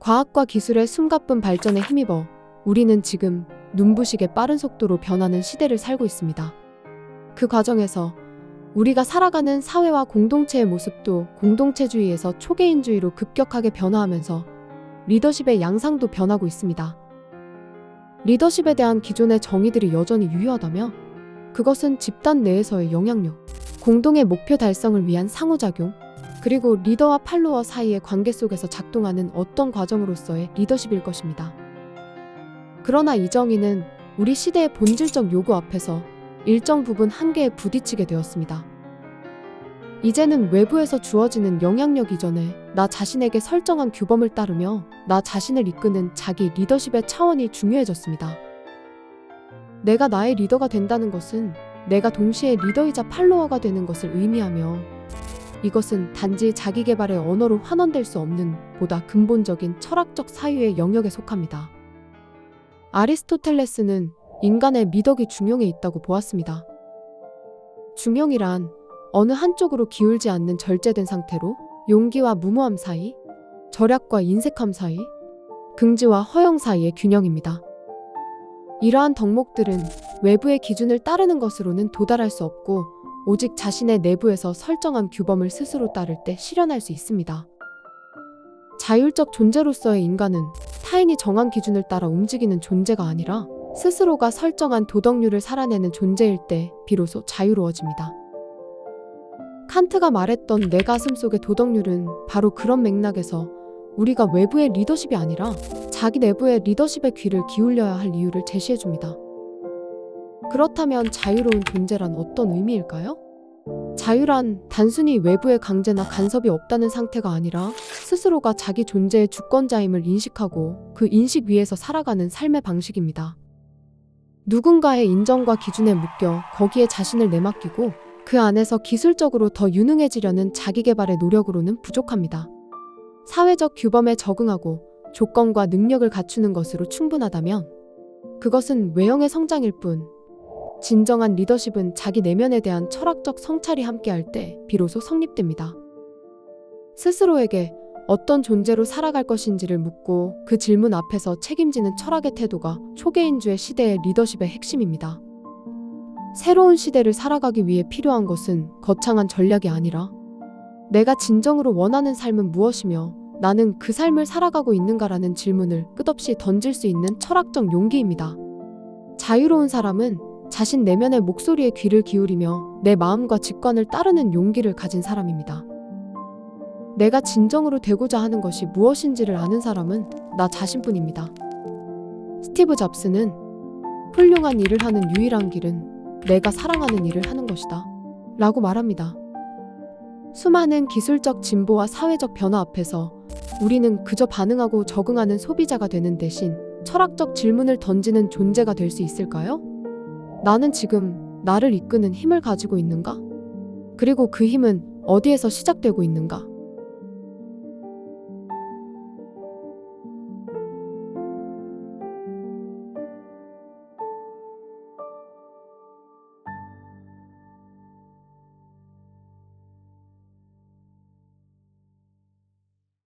과학과 기술의 숨가쁜 발전에 힘입어 우리는 지금 눈부시게 빠른 속도로 변하는 시대를 살고 있습니다. 그 과정에서 우리가 살아가는 사회와 공동체의 모습도 공동체주의에서 초개인주의로 급격하게 변화하면서 리더십의 양상도 변하고 있습니다. 리더십에 대한 기존의 정의들이 여전히 유효하다며 그것은 집단 내에서의 영향력, 공동의 목표 달성을 위한 상호작용, 그리고 리더와 팔로워 사이의 관계 속에서 작동하는 어떤 과정으로서의 리더십일 것입니다. 그러나 이 정의는 우리 시대의 본질적 요구 앞에서 일정 부분 한계에 부딪히게 되었습니다. 이제는 외부에서 주어지는 영향력 이전에 나 자신에게 설정한 규범을 따르며 나 자신을 이끄는 자기 리더십의 차원이 중요해졌습니다. 내가 나의 리더가 된다는 것은 내가 동시에 리더이자 팔로워가 되는 것을 의미하며 이것은 단지 자기 개발의 언어로 환원될 수 없는 보다 근본적인 철학적 사유의 영역에 속합니다. 아리스토텔레스는 인간의 미덕이 중용에 있다고 보았습니다. 중용이란 어느 한쪽으로 기울지 않는 절제된 상태로 용기와 무모함 사이, 절약과 인색함 사이, 긍지와 허영 사이의 균형입니다. 이러한 덕목들은 외부의 기준을 따르는 것으로는 도달할 수 없고 오직 자신의 내부에서 설정한 규범을 스스로 따를 때 실현할 수 있습니다. 자율적 존재로서의 인간은 타인이 정한 기준을 따라 움직이는 존재가 아니라 스스로가 설정한 도덕률을 살아내는 존재일 때 비로소 자유로워집니다. 칸트가 말했던 내 가슴 속의 도덕률은 바로 그런 맥락에서 우리가 외부의 리더십이 아니라 자기 내부의 리더십의 귀를 기울여야 할 이유를 제시해 줍니다. 그렇다면 자유로운 존재란 어떤 의미일까요? 자유란 단순히 외부의 강제나 간섭이 없다는 상태가 아니라 스스로가 자기 존재의 주권자임을 인식하고 그 인식 위에서 살아가는 삶의 방식입니다. 누군가의 인정과 기준에 묶여 거기에 자신을 내맡기고 그 안에서 기술적으로 더 유능해지려는 자기 개발의 노력으로는 부족합니다. 사회적 규범에 적응하고 조건과 능력을 갖추는 것으로 충분하다면 그것은 외형의 성장일 뿐 진정한 리더십은 자기 내면에 대한 철학적 성찰이 함께할 때 비로소 성립됩니다. 스스로에게 어떤 존재로 살아갈 것인지를 묻고 그 질문 앞에서 책임지는 철학의 태도가 초개인주의 시대의 리더십의 핵심입니다. 새로운 시대를 살아가기 위해 필요한 것은 거창한 전략이 아니라 내가 진정으로 원하는 삶은 무엇이며 나는 그 삶을 살아가고 있는가라는 질문을 끝없이 던질 수 있는 철학적 용기입니다. 자유로운 사람은 자신 내면의 목소리에 귀를 기울이며 내 마음과 직관을 따르는 용기를 가진 사람입니다. 내가 진정으로 되고자 하는 것이 무엇인지를 아는 사람은 나 자신뿐입니다. 스티브 잡스는 훌륭한 일을 하는 유일한 길은 내가 사랑하는 일을 하는 것이다. 라고 말합니다. 수많은 기술적 진보와 사회적 변화 앞에서 우리는 그저 반응하고 적응하는 소비자가 되는 대신 철학적 질문을 던지는 존재가 될 수 있을까요? 나는 지금 나를 이끄는 힘을 가지고 있는가? 그리고 그 힘은 어디에서 시작되고 있는가?